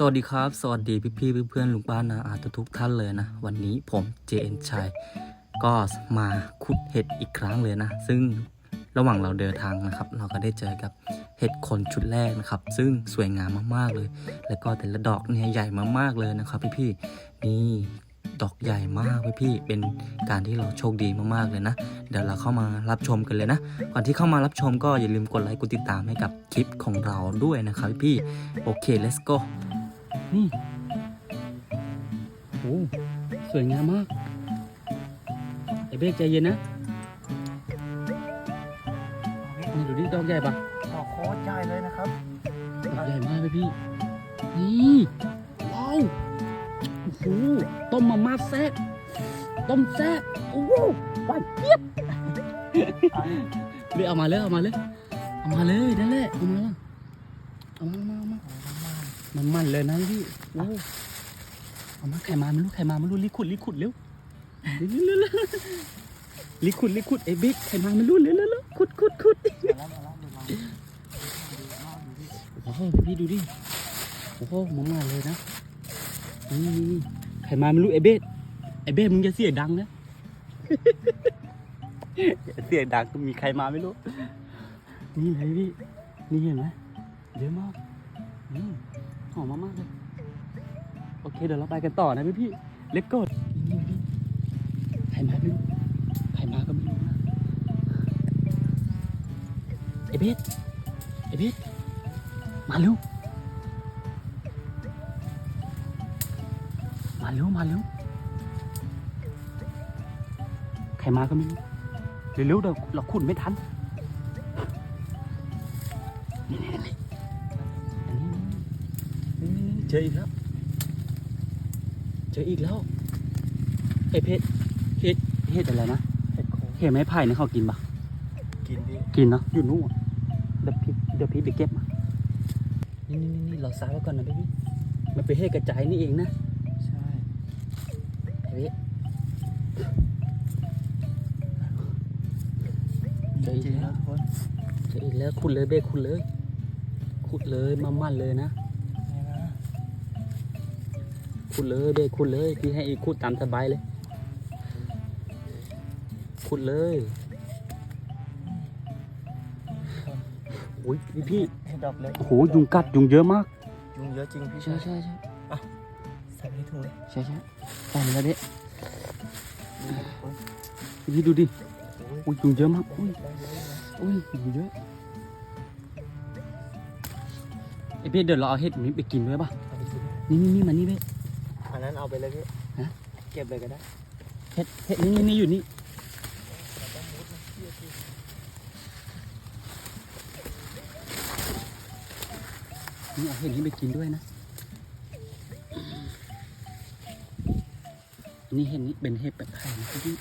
สวัสดีครับ สวัสดีพี่พี่เพื่อนๆลุงป้านาอาทุกท่านเลยนะ วันนี้ผมเจนชัยก็มาขุดเห็ดอีกครั้งเลยนะ ซึ่งระหว่างเราเดินทางนะครับ เราก็ได้เจอกับเห็ดคนชุดแรกนะครับ ซึ่งสวยงามมากๆเลย แล้วก็แต่ละดอกเนี่ยใหญ่มากๆเลยนะครับ พี่พี่นี่ดอกใหญ่มากพี่พี่เป็นการที่เราโชคดีมากๆเลยนะ เดี๋ยวเราเข้ามารับชมกันเลยนะ ก่อนที่เข้ามารับชมก็อย่าลืมกดไลค์กดติดตามให้กับคลิปของเราด้วยนะครับพี่ๆโอเค let's go นี่โอ้สวยงามมากไอ้เบกใจเย็นนะนี่ดูดิดอกใหญ่ปะดอกโคตรใหญ่เลยนะครับดอกใหญ่มากเลยพี่ นี่ ว้าว โอ้โห ต้มมาม่าแซ่บต้มแซ่บโอ้โหหวานเจี๊ยบเลยเอามาเลยเอามาเลย เอามาเลยนั่นแหละเอามาเอามาเอามาเอา มามันมันเลยนะพี่โอ้เอามาใครมาไม่รู้ใครมาไม่รู้ลิขุดลิขุดเร็วเร็วเร็วเร็วลิขุดลิขุดไอ้บิ๊กใครมาไม่รู้เร็วเร็วเร็วขุดขุดขุดมาแล้วมาแล้วเดี๋ยวเราดูรอบดูดิโอ้โหพี่ดูดิโอ้โหมันมาเลยนะนี่นี่นี่ใครมาไม่รู้ไอ้เบสไอ้เบสมึงจะเสียงดังนะเสียงดังมีใครมาไม่รู้นี่เลยพี่นี่เห็นไหมเยอะมากอืมห อมมากๆเลยโอเคเดี๋ยวเราไปกันต่อนะพี่พี่เล็กกดนี่พี่ใครมาไม่รู้ใครมาก็ไม่รู้นะไอเบสไอเบสมาเร็วมาเร็วมาเร็วใครมาก็ไม่รู้เร็วๆเดี๋ยวเราขุดไม่ทันนี่นี่นี่อันนี้นี่นี่นี่ เจออีกแล้ว เจออีกแล้วเอยเพชรเพชรเพชรอะไรนะเห็ดโคนเห็ดไม้ไผ่เนี่ยเขากินปะกินดิกินเนาะอยู่นู่นอะเดี๋ยวพี่เดี๋ยวพี่ไปเก็บมานี่นี่นี่นี่เราซ้ายไว้ก่อนนะพี่มันเป็นเห็ดกระจายนี่เองนะใช่เฮ้ยเจออีกจริงแล้นะวทุกคนเจออีกแล้วขุดเลยเบกขุดเลยขุดเลยมามั่นเลยนะนี่นะ ขุดเลยเบกขุดเลยพี่ให้อีกขุดตามสบายเลยขุดเลยโอ้ยพี่พี่เห็ดดอกเล็กโอ้โหยุงกัดยุงเยอะมากยุงเยอะจริงพี่ใช่ชายใช่ใช่ใส่ไปในถุงเลยใช่ใช่ตามแล้วเด็นี่นะทุกคนพี่ดูดิโอ้ยอุ้ยยุงเยอะมากอุ้ยได้เยอะเลยอุ้ยยุงเยอะไอเบสเดี๋ยวเราเอาเห็ดนี้ไปกินด้วยป่ะเอาไปกินนี่นี่นี่มานี่เบสอั นนั้นเอาไปเลยพี่ฮะ เก็บเลยก็ได้เห็ดเห็ดนี่นี่นี่อยู่นี่เราต้องมุดนะพี่พี่นี่เอาเห็ดนี้ไปกินด้วยนะ นี่เห็ดนี้เป็นเห็ดแบบไข่นะพี่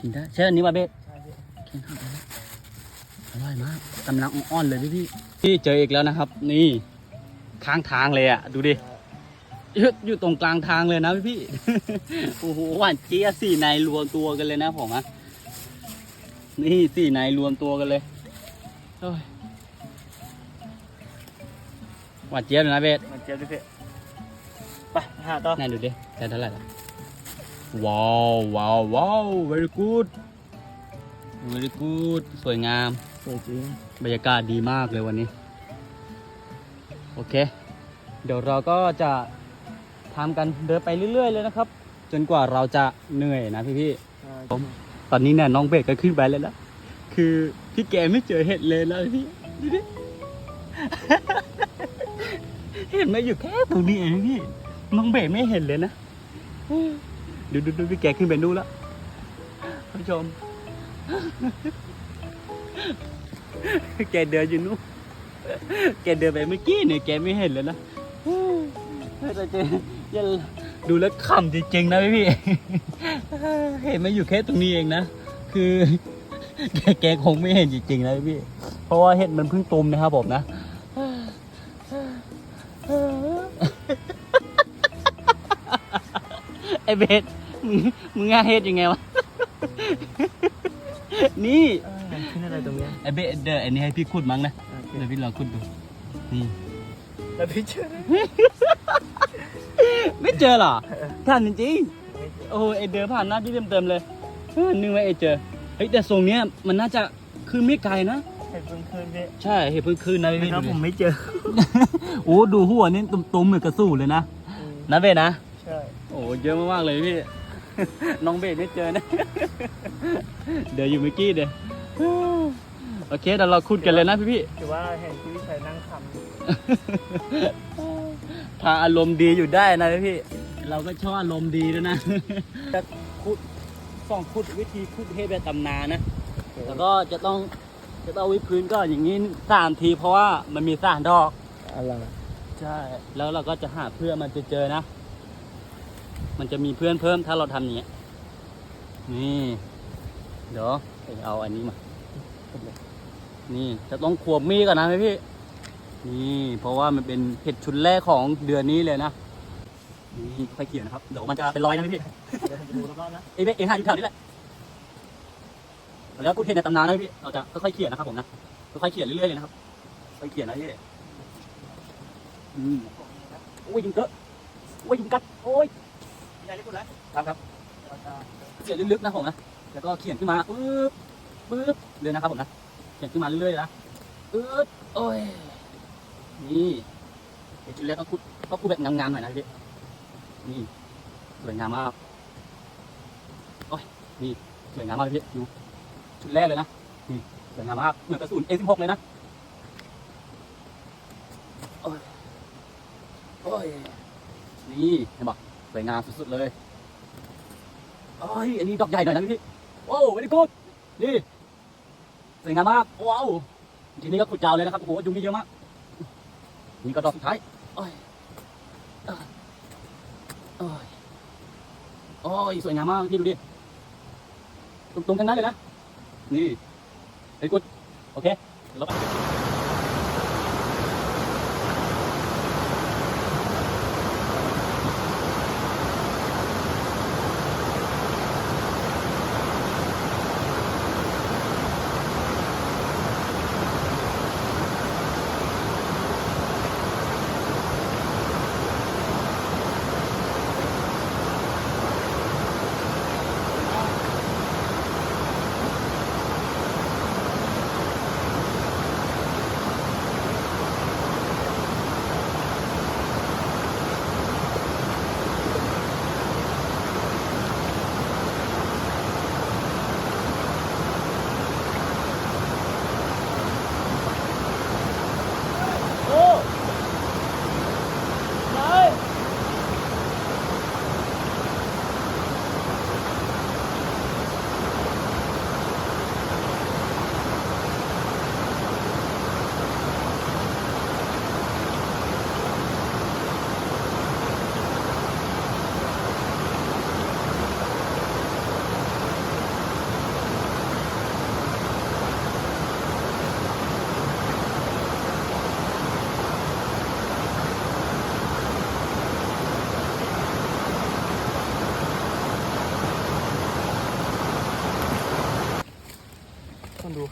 กินได้ใช่อันนี้ป่ะเบส ใช่พี่กินข้าวไปแล้วอร่อยมากกำลังอ่อนๆเลยพี่พี่พี่เจออีกแล้วนะครับ นี่ข้างทางเลยอะ ดูดิ อยู่อยู่ตรงกลางทางเลยนะพี่พี่ โอ้โหหวานเจี๊ยบสี่ในรวมตัวกันเลยนะผมอะนี่สี่ในรวมตัวกันเลยโอ้ยหวานเจี๊ยบเลยนะเบสมาเจ็บดิพี่ไปหาต่อไหนดูดิได้เท่าไหร่ละว้าวว้าวว้าว very good very good สวยงาม สวยจริงบรรยากาศดีมากเลยวันนี้ โอเค เดี๋ยวเราก็จะ ทำกันเดินไปเรื่อย ๆ เลยนะครับ จนกว่าเราจะเหนื่อยนะพี่ใช่ผมๆตอนนี้เนี่ยน้องเบกก็ขึ้นไปแล้วนะคือพี่แกไม่เจอเห็ดเลยนะพี่ดูดิเห็นไหมาอยู่แค่ตรงนี้เองพี่น้องเบกไม่เห็นเลยนะดูดูดูพี่แกขึ้นไปดูนแล้วท่านผู้ชมแกเดินอยู่นู้นแกเดินไปเมื่อกี้เนี่ยแกไม่เห็นเลยนะแต่แก ยังดูแล้วขำจริงๆนะพี่พี่เห็นมาอยู่แค่ตรงนี้เองนะ คือ แกแกคงไม่เห็นจริงๆนะพี่พี่ เพราะว่าเห็ดมันเพิ่งตุมนะครับผมนะไอเบสมึงมึงง่าเฮ็ดยังไงวะ นี่เออขึ้นอะไรตรงเนี้ยไอเบสเดี๋ยวอันนี้ให้พี่ขุดมั้งนะโอเคเดี๋ยวพี่ลองขุดดู นี่แต่แล้วพี่เจอ ไม่เจอเหรอท่านจริงไม่เจอๆโอ้เอเดินผ่านหน้าพี่เต็มๆเลยเออนึกว่าเอเจอเฮ้ยแต่ทรงเนี้ยมันน่าจะคือไม่ไกลนะเห็นเพิ่งคืนพี่ใช่เห็นเพิ่งคืนนะพี่นะครับดูผดิมไม่เจอ โอ้ดูหัวนี่ตุ้มๆเหมือนกระสู้เลยนะอืมนะเบสนะใช่โอ้เยอะมากๆเลยพี่น้องเบสไม่เจอนะ เดี๋ยวอยู่เมื่อกี้เดี๋ยวโอเคเดี๋ยวเราคุดกันเลยนะพี่พี่ถือว่าเห็นพี่วิชัยนั่งทำอยู่ๆ พาอารมณ์ดีอยู่ได้นะพี่พี่ เราก็ชอบอารมณ์ดีด้วยนะจะคุดส่องคุดวิธีคุดให้แบบตำนานนะ แล้วก็จะต้องจะต้องวิดพื้นก็อย่างนี้สามทีเพราะว่ามันมีสามดอกอะไรใช่ แล้วเราก็จะหาเพื่อนมันจะเจอนะ มันจะมีเพื่อนเพิ่มถ้าเราทำอย่างเงี้ย นี่ เดี๋ยวไปเอาอันนี้มา นี่จะต้องขวบมีดก่อนนะพี่ นี่เพราะว่ามันเป็นเห็ดชุดแรกของเดือนนี้เลยนะนี่ค่อยเขียนนะครับเดี๋ยวมันจะเป็นรอยนะพี่เดี๋ยวผมจะดูรอบๆนะเอ้ยเอ้ยห้าอยู่แถวนี้แหละแล้วกูเทนในตำนานนะพี่เราจะค่อยๆเขียนนะครับผมนะค่อยๆเขียนเรื่อยๆเลยนะครับค่อยๆเขียนนะพี่อืมโอ้ยยุงเกอะโอ้ยยุงกัดโอ้ยพี่ชายได้พูดแล้วครับครับเราจะเขียนลึกๆนะผมนะแล้วก็เขียนขึ้นมาปึ๊บปึ๊บเลยนะครับผมนะเขียนขึ้นมาเรื่อยๆเลยนะปึ๊บโอ้ย นี่เดี๋ยวจุดแรกต้องพูดต้องพูดแบบงามๆหน่อยนะพี่นี่สวยงามมากโอ้ยนี่สวยงามมากพี่ดูชุดแรกเลยนะนี่สวยงามมากเหมือนกระสุน A16 เลยนะโอ้ยโอ้ยนี่เห็นปะสวยงามสุดๆเลยโอ้ยอันนี้ดอกใหญ่หน่อยนะพี่โอ้ไม่ได้กูดนี่สวยงามมากว้าวทีนี้ก็ขุดยาวเลยนะครับโอ้โหยุงนี่เยอะมาก นี่ก็ดอกสุดท้ายโอ้ยโอ้ยโอ้ยสวยงามมากพี่ดูดิตรงๆทั้งนั้นเลยนะ นี่เฮ้กุดโอเคเราไป โอ้ยาย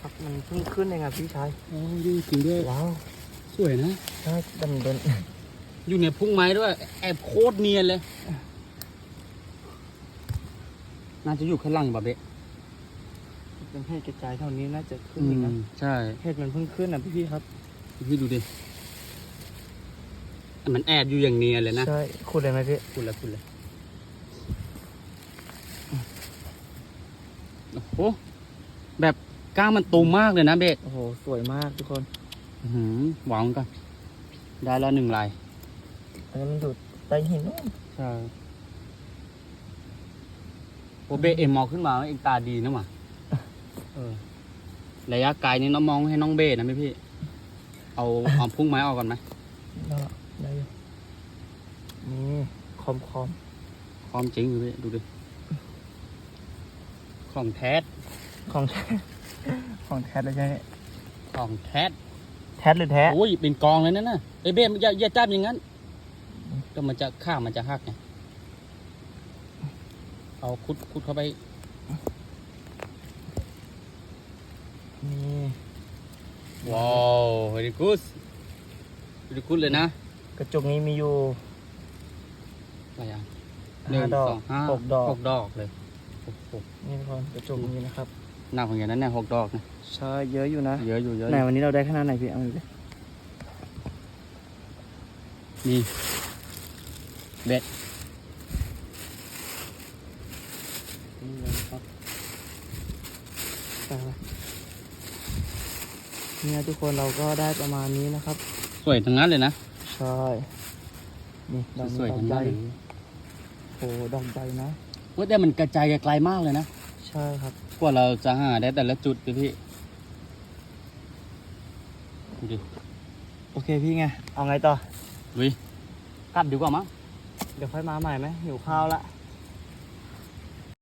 คนดูครับมันเพิ่งขึ้นเองอะพี่ชายโอ้ยจริงด้วยว้าวสวยนะใช่ดันเดินอยู่ในพุ่งไม้ด้วย แอบโคตรเนียนเลย น่าจะอยู่ข้างหลังบะเบะเป็นให้กระจายเท่านี้น่าจะขึ้นอีกนะใช่เห็ดมันเพิ่งขึ้นอะพี่ๆครับพี่ดูดิแต่มันแอบอยู่อย่างเนียนเลยนะใช่ขุดเลยไหมพี่คุณละคุณเลยโอ้โหแบบ ก้างมันตูมมากเลยนะเบะโอ้โห สวยมากทุกคนอื้อหือหวังก่อนได้แล้วหนึ่งลายอันนี้มันดูดใต้หินนู่นใช่โอเบะเอ็มมองขึ้นมาเองตาดีนะหว่ะเออระยะไกลนี่น้องมองให้น้องเบะนะพี่พี่ เอาเอาพุ่งไม้ออกก่อนไหมได้ได้อยู่นี่คอมคอมความจริงอยู่พี่ดูดิของแท้ของแท้ ของแท้เลยใช่ไหมของแท้แท้หรือแท้โอ้ยเป็นกองเลยนั่นน่ะไอ้เบ้อย่าอย่าจับอย่างนั้นก็มันจะข้างมันจะหักไงเอาคุดคุดเข้าไปนี่ว้าวเฮลิกุสเฮลิกุสเลยนะ กระจุกนี้มีอยู่อะไรอะห้าดอกสองห้าหกดอกหกดอกเลยหกหกนี่ทุกคนกระจุกนี้นะครับ หนักเหมือนกันนะเนี่ยหกดอกนะใช่เยอะอยู่นะเยอะอยู่เยอะอไหนยู่วันนี้เราได้ขนาดไหนพี่เอาดูดินี่เบ็ดนี่เลยครับไปไปเนี่ยทุกคนเราก็ได้ประมาณนี้นะครับ สวยทั้งนั้นเลยนะใช่ นี่ดอกสนี้วยดอทั้กงใหนั้ญ่นเลยโอ้ดอกใหญ่นะว่าแต่มันกระจายไกลมากเลยนะ ใช่ครับ กว่าเราจะหาได้แต่ละจุดดิพี่ดูดิโอเคพี่ไง เอาไงต่อลุยกลับดีกว่ามั้ง เดี๋ยวค่อยมาใหม่ไหมหิวข้าวละ